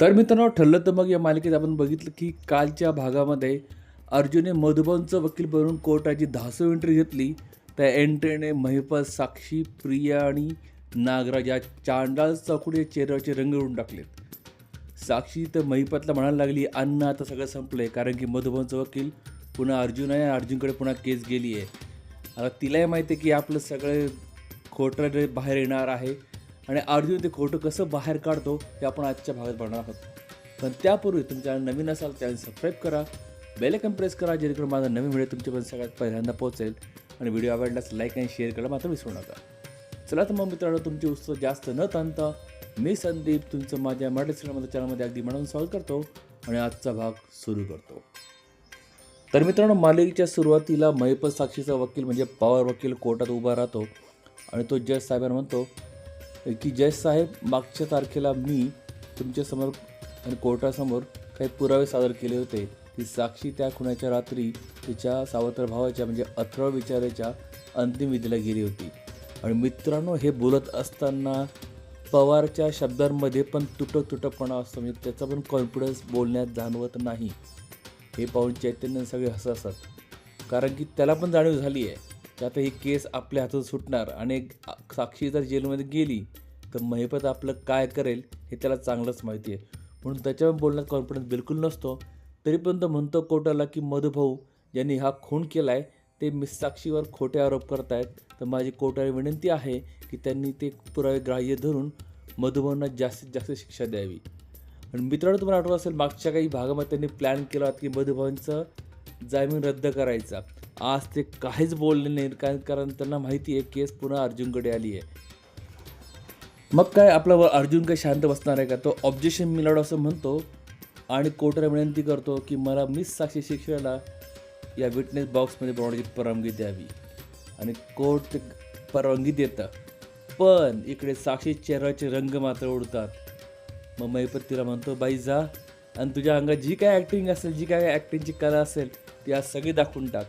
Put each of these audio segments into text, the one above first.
तर मित्रांनो ठरलं तर मग या मालिकेत आपण बघितलं की कालच्या भागामध्ये अर्जुनने मधुबनचं वकील बनून कोर्टाची धासू एंट्री घेतली. त्या एंट्रीने महिपत साक्षी प्रिया आणि नागराज या चांडाळ चौकडे चेहऱ्याचे रंग उडून टाकलेत साक्षी तर महिपतला म्हणायला लागली अन्न आता सगळं संपलं आहे कारण की मधुबनचं वकील पुन्हा अर्जुन आहे अर्जुनकडे पुन्हा केस गेली आहे आता तिलाही माहिती आहे की आपलं सगळं खोटं बाहेर येणार आहे. आणि अर्जुन ते खोटं कसं बाहेर काढतो हे आपण आजच्या भागात बघणार आहोत. पण त्यापूर्वी तुमच्या नवीन असाल चॅनल सबस्क्राईब करा बेलकन प्रेस करा जेणेकरून माझा नवीन व्हिडिओ तुमच्यापर्यंत सगळ्यात पहिल्यांदा पोहोचेल आणि व्हिडिओ आवडल्यास लाईक आणि शेअर करायला मात्र विसरू नका. चला तर मग मित्रांनो तुमची उत्सव जास्त न ताणता मी संदीप तुमचं माझ्या मराठी सिनेमाच्या चॅनलमध्ये अगदी म्हणून स्वागत करतो आणि आजचा भाग सुरू करतो. तर मित्रांनो मालिकेच्या सुरुवातीला मैपत साक्षीचा वकील म्हणजे पवार वकील कोर्टात उभा राहतो आणि तो जज साहेबांना म्हणतो की जज साहेब मागच्या तारखेला मी तुमच्यासमोर आणि कोर्टासमोर काही पुरावे सादर केले होते. की साक्षी त्या खुनाच्या रात्री तिच्या सावत्र भावाच्या म्हणजे अथर्व विचाराच्या अंतिम विधीला गेली होती. आणि मित्रांनो हे बोलत असताना पवारच्या शब्दांमध्ये पण तुटक तुटकपणा असतो. म्हणजे त्याचा पण कॉन्फिडन्स बोलण्यात जाणवत नाही. हे पाहून चैतन्य सगळे हसत असतात. कारण की त्याला पण जाणीव झाली आहे तर आता ही केस आपल्या हातून सुटणार आणि एक साक्षी जर जेलमध्ये गेली तर महिपत आपलं काय करेल हे त्याला चांगलंच माहिती आहे. म्हणून त्याच्यावर बोलण्यात कॉन्फिडन्स बिलकुल नसतो. तरी पण तो म्हणतो कोर्टाला की मधुभाऊ यांनी हा खून केला आहे ते मिस साक्षीवर खोटे आरोप करतायत. तर माझी कोर्टाला विनंती आहे की त्यांनी ते पुरावे ग्राह्य धरून मधुभाऊंना जास्तीत जास्त शिक्षा द्यावी. आणि मित्रांनो तुम्हाला आठवत असेल मागच्या काही भागामध्ये त्यांनी प्लॅन केला होता की मधुभाऊंचं जामीन रद्द करायचा. आज ते काहीच बोलले नाहीत कारण कारण त्यांना माहिती आहे केस पुन्हा अर्जुनकडे आली आहे. मग काय आपला अर्जुन काय शांत बसणार आहे का? तो ऑब्जेक्शन मिळवड असं म्हणतो आणि कोर्टाला विनंती करतो की मला मिस साक्षी शिक्षणाला या विटनेस बॉक्समध्ये बनवण्याची परवानगी द्यावी. आणि कोर्ट ते परवानगी देतं. पण इकडे साक्षी चेहऱ्याचे रंग मात्र उडतात. मग महिपत तिला म्हणतो बाई जा आणि तुझ्या अंगात जी काय ॲक्टिंग असेल जी काय ॲक्टिंगची कला असेल ती आज सगळी दाखवून टाक.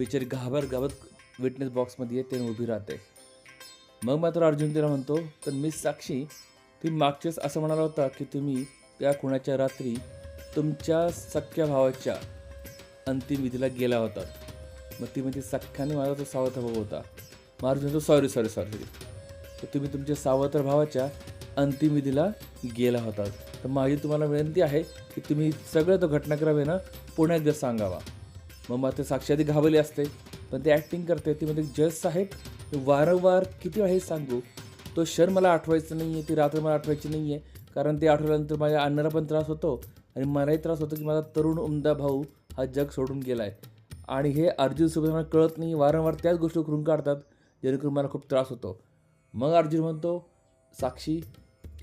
बिचारी घाबर घाबत विटनेस बॉक्समध्ये येते आणि उभी राहते. मग मात्र अर्जुन तिला म्हणतो तर मिस साक्षी तुम्ही मागचेच असं म्हणाला होता की तुम्ही त्या खुणाच्या रात्री तुमच्या सख्ख्या भावाच्या अंतिम विधीला गेला होता. मग ती म्हणजे सख्ख्याने माझा तो सावत्र भाऊ होता. मग अर्जुन तो सॉरी सॉरी सॉरी तर तुम्ही तुमच्या सावत्र भावाच्या अंतिम विधीला गेला होता. तर माझी तुम्हाला विनंती आहे की तुम्ही सगळं तो घटनाक्रम आहे ना पुण्यात सांगावा. मग मात्र साक्षी आधी घाबरली असते पण ते ॲक्टिंग करते. ती म्हणते जज साहेब वारंवार किती वेळा हे सांगू? तो क्षण मला आठवायचं नाही आहे ती रात्र मला आठवायची नाही आहे कारण ते आठवल्यानंतर माझ्या अण्णाला पण त्रास होतो आणि मलाही त्रास होतो की माझा तरुण उमदा भाऊ हा जग सोडून गेला आहे आणि हे अर्जुन सोबत कळत नाही वारंवार त्याच गोष्टी करून काढतात जेणेकरून मला खूप त्रास होतो. मग अर्जुन म्हणतो साक्षी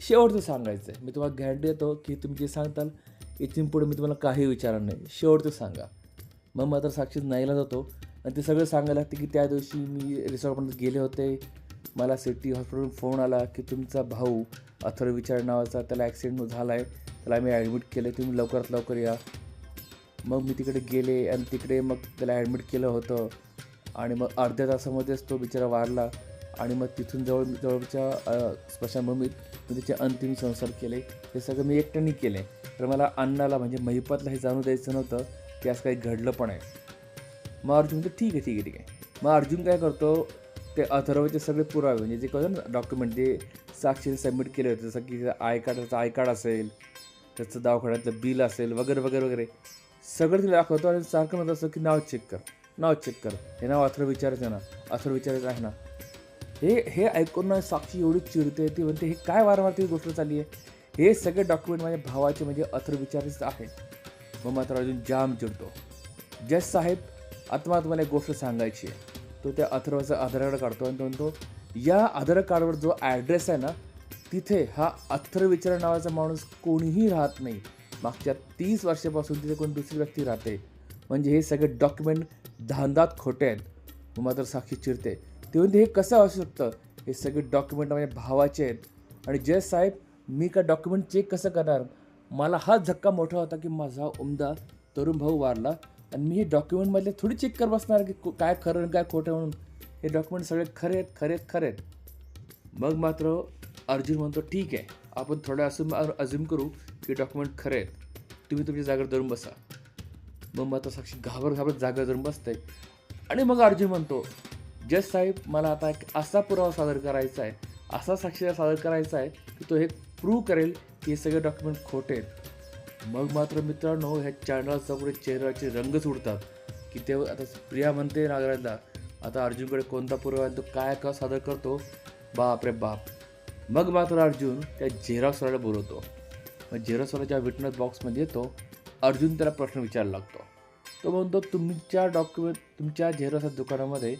शेवटचं सांगायचं आहे मी तुम्हाला गॅरंटी देतो की तुम्ही जे सांगताल इथून पुढे मी तुम्हाला काही विचारणार नाही. शेवटचं सांगा. मग मात्र साक्षी नाहीला जातो. आणि ते सगळं सांगायला लागते की त्या दिवशी मी रिसॉर्टपर्यंत गेले होते. मला सिटी हॉस्पिटलवरून फोन आला की तुमचा भाऊ अथर विचार नावाचा त्याला ॲक्सिडेंट झाला आहे त्याला आम्ही ॲडमिट केलं तुम्ही लवकरात लवकर या. मग मी तिकडे गेले आणि तिकडे मग त्याला ॲडमिट केलं होतं. आणि मग अर्ध्या तासामध्येच तो बिचारा वारला. आणि मग तिथून जवळ जवळच्या अ, स्मशानभूमीत मी त्याचे अंतिम संस्कार केले. हे सगळं मी एकट्याने केले. तर मला अन्नाला म्हणजे महिपतला हे जाणून द्यायचं नव्हतं. की असं काही घडलं पण आहे. मग अर्जुन म्हणतो ठीक आहे ठीक आहे ठीक आहे. मग अर्जुन काय करतो ते अथर्वचे सगळे पुरावे म्हणजे जे कसं ना डॉक्युमेंट जे साक्षीने सबमिट केले होते जसं की आय कार्ड त्याचं आय कार्ड असेल त्याचं दवाखान्यातलं बिल असेल वगैरे वगैरे वगैरे. सगळं तिला दाखवतो आणि सारखं म्हणत असतं की नाव चेक कर नाव चेक कर. हे नाव अथर्व विचारायचं ना अथर्व विचारायचं आहे ना. हे हे ऐकून ना साक्षी एवढी चिडते ती म्हणते हे काय वारंवार ती गोष्ट चालली आहे? हे सगळे डॉक्युमेंट माझ्या भावाचे म्हणजे अथर्व विचारायचं आहे मग मात्र अजून जाम चिडतो. जज साहेब आता मला तुम्हाला एक गोष्ट सांगायची आहे. तो त्या अथर्वाचं आधार कार्ड काढतो आणि तो म्हणतो या आधार कार्डवर जो ॲड्रेस आहे ना तिथे हा अथर्व विचार नावाचा माणूस कोणीही राहत नाही. मागच्या तीस वर्षापासून तिथे कोण दुसरी व्यक्ती राहते. म्हणजे हे सगळे डॉक्युमेंट धांदात खोटे आहेत. मग मात्र साक्षी चिरते ते म्हणते हे कसं असू शकतं? हे सगळे डॉक्युमेंट माझ्या भावाचे आहेत. आणि जय साहेब मी का डॉक्युमेंट चेक कसं करणार? मला हा धक्का मोठा होता की माझा उमदा तरुण भाऊ वारला आणि मी हे डॉक्युमेंटमधले थोडी चेक कर बसणार की काय खरं आणि काय खोटं म्हणून. हे डॉक्युमेंट सगळे खरे आहेत खरे आहेत खरे आहेत. मग मात्र अर्जुन म्हणतो ठीक आहे आपण थोडं असं अज्युम करू की डॉक्युमेंट खरे आहेत. तुम्ही तुमच्या जागेवर धरून बसा. मग मात्र साक्षी घाबर घाबरत जागेवर धरून बसते आणि मग अर्जुन म्हणतो जज साहेब मला आता एक असा पुरावा सादर करायचा आहे असा साक्षीदार सादर करायचा आहे की तो हे प्रूव्ह करेल हे सगळे डॉक्युमेंट खोटे आहेत. मग मात्र मित्रांनो ह्या चॅनलासमोर चेहऱ्याचे रंग उडतात की ते आता प्रिया म्हणते नागराजला आता अर्जुनकडे कोणता पुरावा आहे? तो काय का सादर करतो? बाप रे बाप. मग मात्र अर्जुन त्या झेरॉक्सवाल्याला बोलवतो. मग झेरॉक्सवाल्याच्या विटनेस बॉक्समध्ये येतो अर्जुन त्याला प्रश्न विचारायला लागतो. तो म्हणतो तुमच्या डॉक्युमेंट तुमच्या झेरॉक्सच्या दुकानामध्ये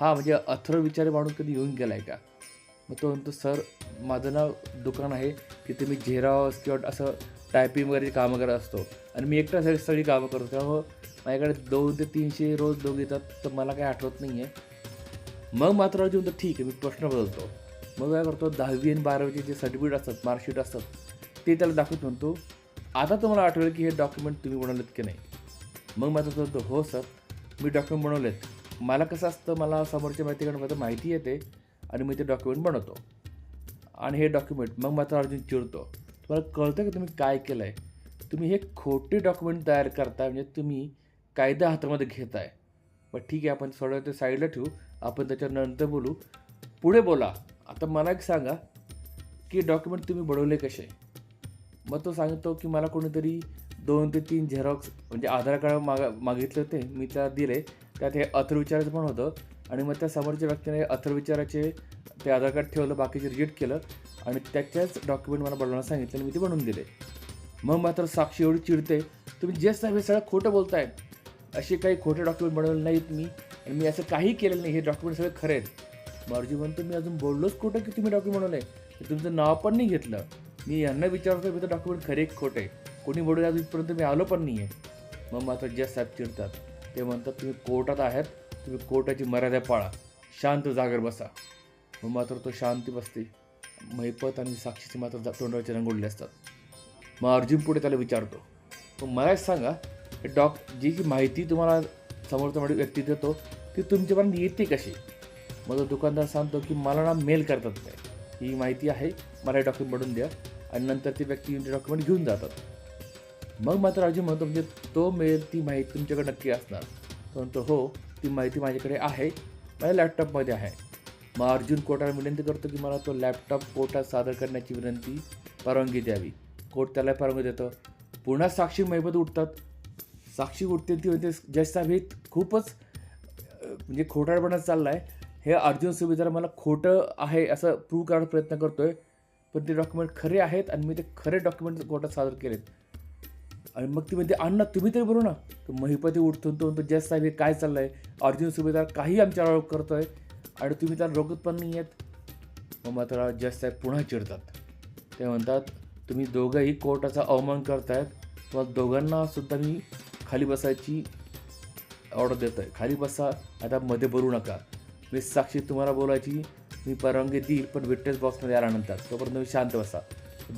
हा म्हणजे अथर्व विचार माणूस कधी येऊन गेला आहे का? मग तो म्हणतो सर माझं नाव दुकान आहे तिथे मी झेरावस किंवा असं टायपिंग वगैरे कामं करत असतो. आणि मी एकटा सगळी सगळी कामं करतो. त्यामुळं माझ्याकडे दोन ते तीनशे रोज लोक येतात तर मला काही आठवत नाही आहे मग मात्र अर्जुन तर ठीक आहे मी प्रश्न बदलतो. मग काय करतो दहावी आणि बारावीचे जे सर्टिफिकेट असतात मार्कशीट असतात ते त्याला दाखवत म्हणतो आता तुम्हाला आठवेल की हे डॉक्युमेंट तुम्ही बनवलेत की नाही. मग मात्र म्हणतो हो सर मी डॉक्युमेंट बनवलेत. मला कसं असतं मला समोरच्या माहितीकडून माहिती येते आणि मी ते डॉक्युमेंट बनवतो. आणि हे डॉक्युमेंट मग मात्र अर्जुन चिडतो तुम्हाला कळतं की तुम्ही काय केलं आहे तुम्ही हे खोटे डॉक्युमेंट तयार करताय म्हणजे तुम्ही कायदा हातामध्ये घेताय. मग ठीक आहे आपण थोडं ते साईडला ठेवू. आपण त्याच्यानंतर बोलू. पुढे बोला. आता मला एक सांगा की डॉक्युमेंट तुम्ही बनवले कसे? मग तो सांगतो की मला कोणीतरी दोन ते तीन झेरॉक्स म्हणजे आधार कार्ड मागा मागितले होते. मी त्या दिले त्यात हे अथर्विचाराचं पण होतं. आणि मग त्या समोरच्या व्यक्तीने अथर्विचाराचे ते आधार कार्ड ठेवलं बाकीचे रिजेक्ट केलं आणि त्याच्याच डॉक्युमेंट मला बनवायला सांगितलं आणि मी ते बनवून दिले. मग मात्र साक्षी एवढी चिडते तुम्ही जे साहेब हे सगळं खोटं बोलताय. असे काही खोटे डॉक्युमेंट बनवले नाहीत मी आणि मी असं काही केलेलं नाही हे डॉक्युमेंट सगळे खरे आहेत. मार्जी म्हणतो मी अजून बोललोच खोटं की तुम्ही डॉक्युमेंट बनवले तुमचं नाव पण नाही घेतलं. मी यांना विचारतो मी तर डॉक्युमेंट खरे खोटे कोणी बोलू आज इथपर्यंत मी आलो पण नाही आहे मग मात्र जज साहेब चिडतात. ते म्हणतात तुम्ही कोर्टात आहात. तुम्ही कोर्टाची मर्यादा पाळा. शांत जागर बसा. मग मात्र तो शांती बसते. महिपत आणि साक्षीचे मात्र जा- तोंडावरचे रंग असतात. मग अर्जुन पुढे त्याला विचारतो. मग मला सांगा डॉक जी जी माहिती तुम्हाला समोरचा व्यक्ती देतो ती तुमच्यापर्यंत येते कशी? मग तो दुकानदार सांगतो की मला ना मेल करतात काय ही माहिती आहे मला हे डॉक्युमेंट बनवून द्या आणि नंतर ती व्यक्ती डॉक्युमेंट घेऊन जातात. मग मात्र अर्जुन म्हणतो म्हणजे तो मेल ती माहिती तुमच्याकडे नक्की असणार. तो म्हणतो हो. ती माहिती माझ्याकडे आहे. माझ्या लॅपटॉपमध्ये आहे. मग अर्जुन कोर्टाला विनंती करतो की मला तो लॅपटॉप कोर्टात सादर करण्याची विनंती परवानगी द्यावी. कोर्ट त्याला परवानगी देतं. पुन्हा साक्षी महिबत उठतात. साक्षी उठते ती म्हणजे जज साहेब हे खूपच म्हणजे खोटारपणा चालला आहे हे अर्जुन सुभेदार मला खोटं आहे असं प्रूव्ह करायचा प्रयत्न करतो आहे पण ते डॉक्युमेंट खरे आहेत आणि मी ते खरे डॉक्युमेंट कोर्टात सादर केलेत. आणि मग ती म्हणते अण्णा तुम्ही तरी बोलू ना. तर महिपती उठतो तो म्हणतो जज साहेब हे काय चाललं आहे अर्जुन सुभेदार काही आमच्यावर आरोप आहे आणि तुम्ही त्याला रोखत पण नाही आहेत मग मात्र जज साहेब पुन्हा चिडतात. ते म्हणतात तुम्ही दोघंही कोर्टाचा अवमान करतायत. तुम्हाला दोघांना सुद्धा मी खाली बसायची ऑर्डर देतो आहे खाली बसा आता मध्ये बोलू नका. मी साक्षी तुम्हाला बोलायची मी परवानगी देईल पण विटनेस बॉक्समध्ये आल्यानंतर. तोपर्यंत तुम्ही शांत बसा.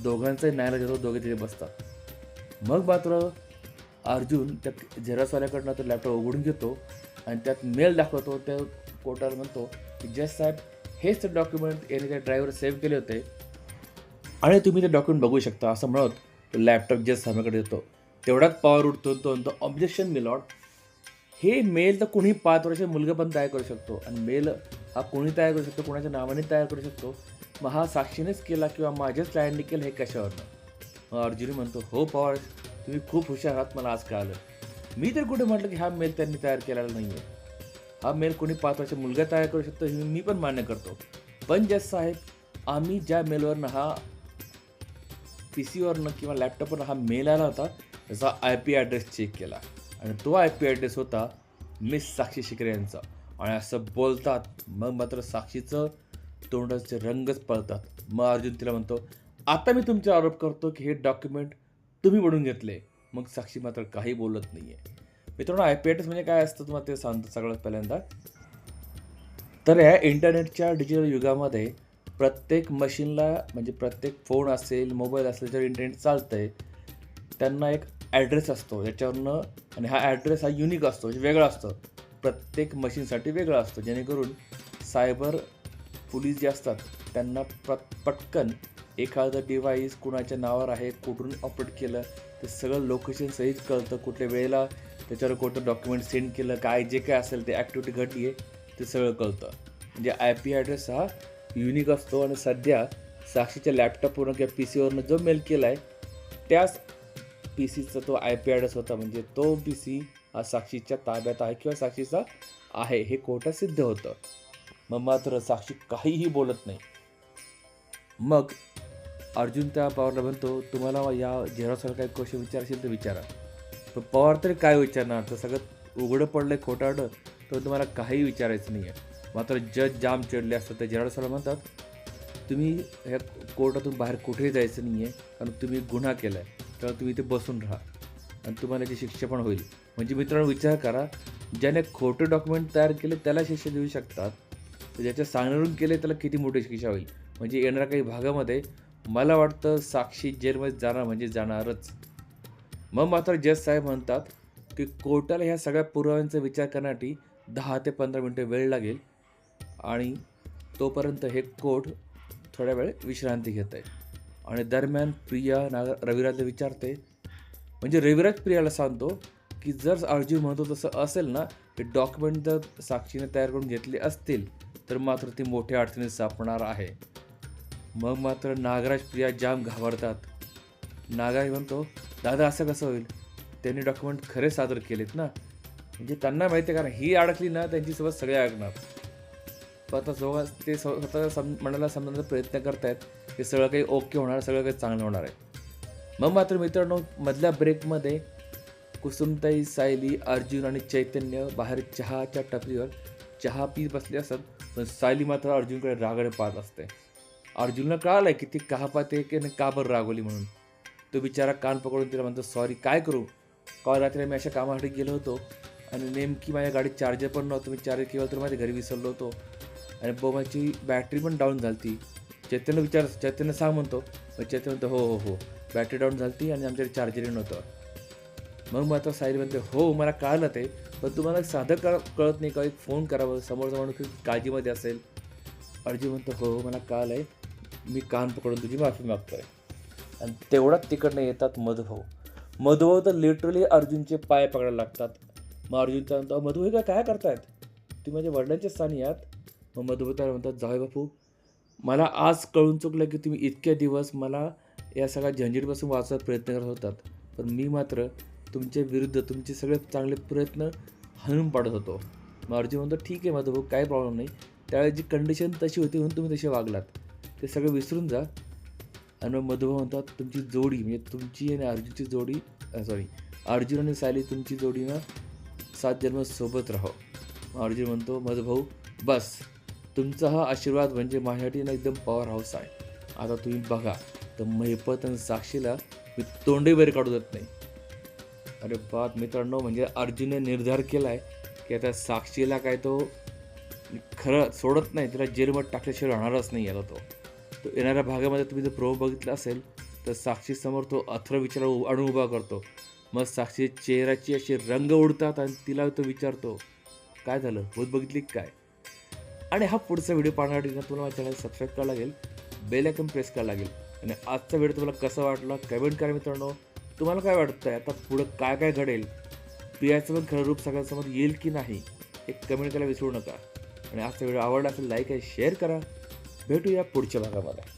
दोघांचाही न्यायालय देतो दोघे तिथे बसतात. मग मात्र अर्जुन त्या झेरासवाल्याकडनं तो लॅपटॉप उघडून घेतो आणि त्यात मेल दाखवतो. त्या कोर्टाला म्हणतो की जज साहेब हेच डॉक्युमेंट याने त्या ड्रायव्हर सेव्ह केले होते. आणि तुम्ही ते डॉक्युमेंट बघू शकता. असं म्हणत तो लॅपटॉप जज साहेबाकडे देतो तेवढाच पॉवर उठतो तो म्हणतो ऑब्जेक्शन मिलॉट हे मेल तर कोणी पाच वर्ष मुलगा पण तयार करू शकतो. आणि मेल हा कोणी तयार करू शकतो? कोणाच्या नावाने तयार करू शकतो? मग हा साक्षीनेच केला किंवा माझ्याच क्लायंटने केलं हे कशावरनं? अर्जुनी म्हणतो हो पवार तुम्ही खूप हुशार आहात मला आज कळालं. मी तर कुठे म्हटलं की हा मेल त्यांनी तयार केलेला नाही आहे हा मेल कोणी पाच वर्ष मुलगा तयार करू शकतो हे मी पण मान्य करतो. पण जस साहेब आम्ही ज्या मेलवरनं हा पी सीवरनं किंवा लॅपटॉपवरनं हा मेल आला होता त्याचा आय पी ॲड्रेस चेक केला. आणि तो आय पी ॲड्रेस होता मिस साक्षी शिकरे यांचा. आणि असं बोलतात मग मात्र साक्षीचं तोंडाचे रंगच पळतात. मग अर्जुन तिला म्हणतो आता मी तुमचा आरोप करतो की हे डॉक्युमेंट तुम्ही बनवून घेतले. मग साक्षी मात्र काही बोलत नाही आहे मित्रांनो आय पी ॲड्रेस म्हणजे काय असतं तुम्हाला ते सांगतो सगळ्यात पहिल्यांदा. तर ह्या इंटरनेटच्या डिजिटल युगामध्ये प्रत्येक मशीनला म्हणजे प्रत्येक फोन असेल मोबाईल असेल ज्यावर इंटरनेट चालतं आहे त्यांना एक ॲड्रेस असतो. याच्यावरनं आणि हा ॲड्रेस हा युनिक असतो. म्हणजे वेगळा असतो. प्रत्येक मशीनसाठी वेगळा असतो. जेणेकरून सायबर पोलीस जे असतात त्यांना प पटकन एखादं डिव्हाइस कुणाच्या नावावर आहे कुठून ऑपरेट केलं ते सगळं लोकेशन सहित कळतं. कुठल्या वेळेला त्याच्यावर कोणतं डॉक्युमेंट सेंड केलं काय जे काय असेल ते ॲक्टिव्हिटी घडली आहे ते सगळं कळतं. म्हणजे आय पी ॲड्रेस हा युनिक असतो आणि सध्या साक्षीच्या लॅपटॉपवरून किंवा पी सीवरनं जो मेल केला आहे त्याच पी सीचा तो आय पी ॲड्रेस होता. म्हणजे तो पी सी हा साक्षीच्या ताब्यात आहे किंवा साक्षीचा आहे हे कोटा सिद्ध होतं. मग मात्र साक्षी काहीही बोलत नाही. मग अर्जुन त्या पवारला म्हणतो तुम्हाला या झेरॉक्सला काही क्वेश्चन विचारशील तर विचारा. पण पवार तरी काय विचारणार? तर सगळं उघडं पडलं आहे खोटारडं तर तुम्हाला काही विचारायचं नाही आहे मात्र जज जाम चिडले असतात त्या झेरॉक्सला म्हणतात तुम्ही ह्या कोर्टातून बाहेर कुठेही जायचं नाही आहे कारण तुम्ही गुन्हा केला आहे तर तुम्ही इथे बसून राहा आणि तुम्हाला याची शिक्षा पण होईल. म्हणजे मित्रांनो विचार करा ज्याने खोटे डॉक्युमेंट तयार केले त्याला शिक्षा देऊ शकतात तर ज्याच्या सांगण्यावरून केले त्याला किती मोठी शिक्षा होईल? म्हणजे येणाऱ्या काही भागामध्ये मला वाटतं साक्षी जेलमध्ये जाणार म्हणजे जाणारच. मग मात्र जज साहेब म्हणतात की कोर्टाला ह्या सगळ्या पुराव्यांचा विचार करण्यासाठी दहा ते पंधरा मिनटं वेळ लागेल आणि तोपर्यंत हे कोर्ट थोड्या वेळ विश्रांती घेत आहे. आणि दरम्यान प्रिया नाग रविराजला विचारते म्हणजे रविराज प्रियाला सांगतो की जर अर्जुन म्हणतो तसं असेल ना हे डॉक्युमेंट जर साक्षीने तयार करून घेतले असतील तर मात्र ती मोठ्या अडचणीत सापडणार आहे. मग मात्र नागराज प्रिया जाम घाबरतात. नागराज म्हणतो दादा असं कसं होईल? त्यांनी डॉक्युमेंट खरे सादर केलेत ना? म्हणजे त्यांना माहिती आहे कारण ही अडकली ना त्यांच्यासोबत सगळे अडकणार. पण आता जेव्हा ते स्वतः सम मनाला समजण्याचा प्रयत्न करतायत की सगळं काही ओके होणार सगळं काही चांगलं होणार आहे. मग मात्र मित्रांनो मधल्या ब्रेकमध्ये कुसुमताई सायली अर्जुन आणि चैतन्य बाहेर चहाच्या टपरीवर चहा पी बसले असतात पण सायली मात्र अर्जुनकडे रागडे पाहत असते. अर्जुनला कळालंय की ती का पाहते की नाही का बरं रागवली म्हणून. तो बिचारा कान पकडून तिला म्हणतो सॉरी काय करू? काल रात्री मी अशा कामासाठी गेलो होतो आणि नेमकी माझ्या गाडीत चार्जर पण नव्हतं. मी चार्जर केलं तर माझ्या घरी विसरलो होतो आणि बोमाची बॅटरी पण डाऊन झाली ती चैतन्य विचार चैतन्य सांग म्हणतो. मग चैतन्य म्हणतो हो हो हो बॅटरी डाऊन झाली आणि आमच्याकडे चार्जरही नव्हतं. मग मात्र साहिल म्हणते हो मला कळलं ते पण तुम्हाला साधं कळ कळत नाही का? एक फोन करावं समोरचा माणूस काळजीमध्ये असेल. अर्जुन म्हणतो हो, हो मला कळलं आहे मी कान पकडून तुझी माफी मागतोय. आणि तेवढाच तिकडनं येतात मधुभाऊ. मधुभाऊ तर लिटरली अर्जुनचे पाय पकडायला लागतात. मग अर्जुन तर म्हणतो मधु काय करतायत? तुम्ही माझ्या वडिलांच्या स्थानी आहात. मग मधुभाऊ त्याला म्हणतात जावे बापू. मला आज कळून चुकलं की तुम्ही इतक्या दिवस मला या सगळ्या झंझीटपासून वाचवायचा प्रयत्न करत होतात. पण मी मात्र तुमच्या विरुद्ध तुमचे सगळे चांगले प्रयत्न हणून पाडत होतो. मग अर्जुन म्हणतो ठीक आहे मधुभाऊ काही प्रॉब्लेम नाही. त्यावेळी जी कंडिशन तशी होती म्हणून तुम्ही तसे वागलात. ते सगळं विसरून जा. आणि मग मधुभाऊ म्हणतात तुमची जोडी म्हणजे तुमची आणि अर्जुनची जोडी सॉरी अर्जुन आणि सायली तुमची जोडी ना सात जन्म सोबत राहो. अर्जुन म्हणतो मधुभाऊ बस. तुमचा हा आशीर्वाद म्हणजे माझ्यासाठी ना एकदम पॉवर हाऊस आहे. आता तुम्ही बघा तर महिपत आणि साक्षीला मी तोंडही बाहेर काढू देत नाही. अरे बाप मित्रांनो म्हणजे अर्जुनने निर्धार केला आहे की आता साक्षीला काय तो खरं सोडत नाही तिला जेलमध्ये टाकल्याशिवाय राहणारच नाही याला तो. तो येणाऱ्या भागामध्ये तुम्ही जर प्रोमो बघितला असेल तर साक्षीसमोर तो अथर विचार उ- आणून उभा करतो. मग साक्षी चेहऱ्याची अशी रंग उडतात आणि तिला तो विचारतो काय झालं? भूत बघितली काय? आणि हा पुढचा व्हिडिओ पाहण्यासाठी तुम्हाला माझ्या चॅनल सबस्क्राईब करावं लागेल बेल आयकन प्रेस करावं लागेल. आणि आजचा व्हिडिओ तुम्हाला कसा वाटला? कमेंट करा मित्रांनो. तुम्हाला काय वाटतं आहे आता पुढं काय काय घडेल? प्रियाचं पण खरं रूप सगळ्यांसमोर येईल की नाही एक कमेंट करायला विसरू नका. आणि आजचा व्हिडिओ आवडला असेल लाईक आहे शेअर करा. भेटूया पुढच्या भागामध्ये